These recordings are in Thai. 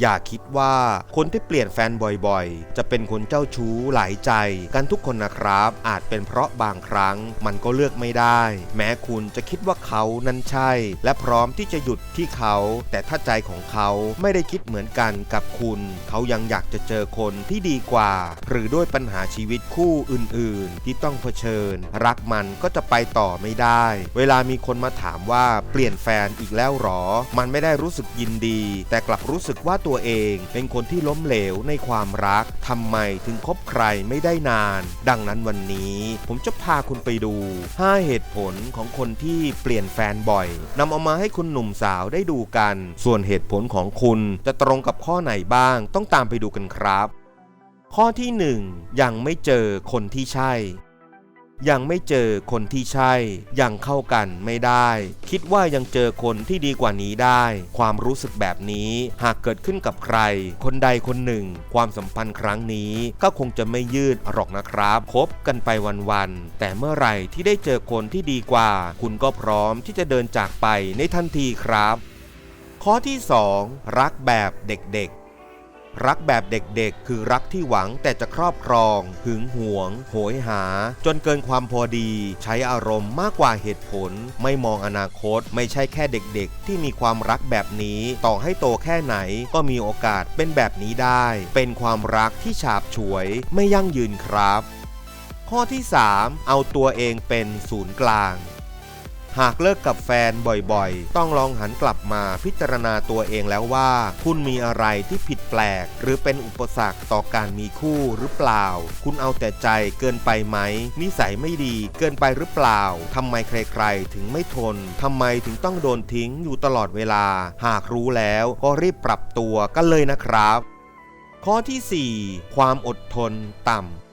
อย่าคิดว่าคนที่เปลี่ยนแฟนบ่อยๆ จะเป็นคนเจ้าชู้หลายใจกันทุกคนนะครับ อาจเป็นเพราะบางครั้งมันก็เลือกไม่ได้ แม้คุณจะคิดว่าเขานั้นใช่ และพร้อมที่จะหยุดที่เขา แต่ถ้าใจของเขาไม่ได้คิดเหมือนกันกับคุณ เขายังอยากจะเจอคนที่ดีกว่า หรือด้วยปัญหาชีวิตคู่อื่นๆ ที่ต้องเผชิญ รักมันก็จะไปต่อไม่ได้ เวลามีคนมาถามว่าเปลี่ยนแฟนอีกแล้วหรอ มันไม่ได้รู้สึกยินดี แต่กลับรู้สึกว่าตัวเองเป็นคนที่ล้มเหลวในความรักทำไมถึงคบใครไม่ได้นาน ดังนั้นวันนี้ผมจะพาคุณไปดู 5 เหตุผลของคนที่เปลี่ยนแฟนบ่อยนำเอามาให้คุณหนุ่มสาวได้ดูกัน ส่วนเหตุผลของคุณจะตรงกับข้อไหนบ้าง ต้องตามไปดูกันครับ ข้อที่ 1 ยังไม่เจอคนที่ใช่ ยังไม่เจอคนที่ใช่ ยังเข้ากันไม่ได้ คิดว่ายังเจอคนที่ดีกว่านี้ได้ ความรู้สึกแบบนี้หากเกิดขึ้นกับใคร คนใดคนหนึ่ง ความสัมพันธ์ครั้งนี้ก็คงจะไม่ยืดหรอกนะครับคบกันไปวันๆแต่เมื่อไหร่ที่ได้เจอคนที่ดีกว่า คุณก็พร้อมที่จะเดินจากไปในทันทีครับ ข้อที่ 2 รักแบบเด็ก รักแบบเด็กๆ คือรักที่หวังแต่จะครอบครอง หึงหวง โหยหา จนเกินความพอดี ใช้อารมณ์มากกว่าเหตุผล ไม่มองอนาคต ไม่ใช่แค่เด็กๆ ที่มีความรักแบบนี้ ต่อให้โตแค่ไหนก็มีโอกาสเป็นแบบนี้ได้ เป็นความรักที่ฉาบฉวย ไม่ยั่งยืนครับ ข้อที่ 3 เอาตัวเองเป็นศูนย์กลาง หากเลิกกับแฟนบ่อยๆ ต้องลองหันกลับมาพิจารณาตัวเองแล้วว่า คุณมีอะไรที่ผิดแปลก หรือเป็นอุปสรรคต่อการมีคู่หรือเปล่า คุณเอาแต่ใจเกินไปไหม นิสัยไม่ดีเกินไปหรือเปล่า ทำไมใครๆ ถึงไม่ทน ทำไมถึงต้องโดนทิ้งอยู่ตลอดเวลา หากรู้แล้วก็รีบปรับตัวกันเลยนะครับ ข้อที่ 4 ความอดทนต่ำ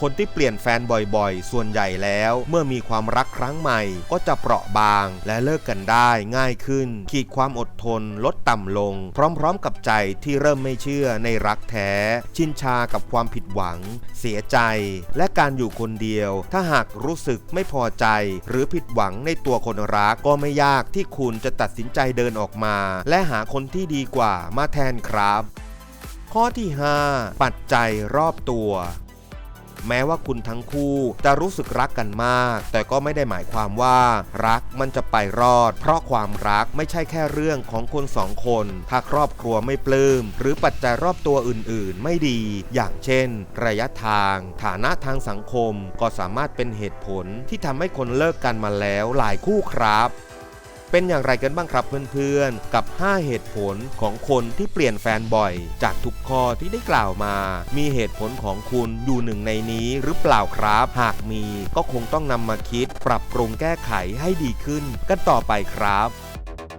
คนที่เปลี่ยนแฟนบ่อยๆ ส่วนใหญ่แล้ว เมื่อมีความรักครั้งใหม่ ก็จะเปราะบางและเลิกกันได้ง่ายขึ้น ขีดความอดทนลดต่ำลง พร้อมๆกับใจที่เริ่มไม่เชื่อในรักแท้ ชินชากับความผิดหวัง เสียใจ และการอยู่คนเดียว ถ้าหากรู้สึกไม่พอใจ หรือผิดหวังในตัวคนรักก็ไม่ยากที่คุณจะตัดสินใจเดินออกมา และหาคนที่ดีกว่ามาแทนครับ ข้อที่ 5 ปัจจัยรอบตัว แม้ว่าคุณทั้งคู่จะรู้สึกรักกันมาก แต่ก็ไม่ได้หมายความว่า รักมันจะไปรอด เพราะความรักไม่ใช่แค่เรื่องของคนสองคน ถ้าครอบครัวไม่ปลื้มหรือปัจจัยรอบตัวอื่น ๆ ไม่ดี อย่างเช่น ระยะทาง ฐานะทางสังคมก็สามารถเป็นเหตุผลที่ทำให้คนเลิกกันมาแล้วหลายคู่ครับ เป็นอย่างไรกันบ้างครับเพื่อนๆ กับ 5 เหตุผลของคนที่เปลี่ยนแฟนบ่อย จากทุกข้อที่ได้กล่าวมา มีเหตุผลของคุณอยู่หนึ่งในนี้หรือเปล่าครับ หากมีก็คงต้องนำมาคิด ปรับปรุงแก้ไขให้ดีขึ้น กันต่อไปครับ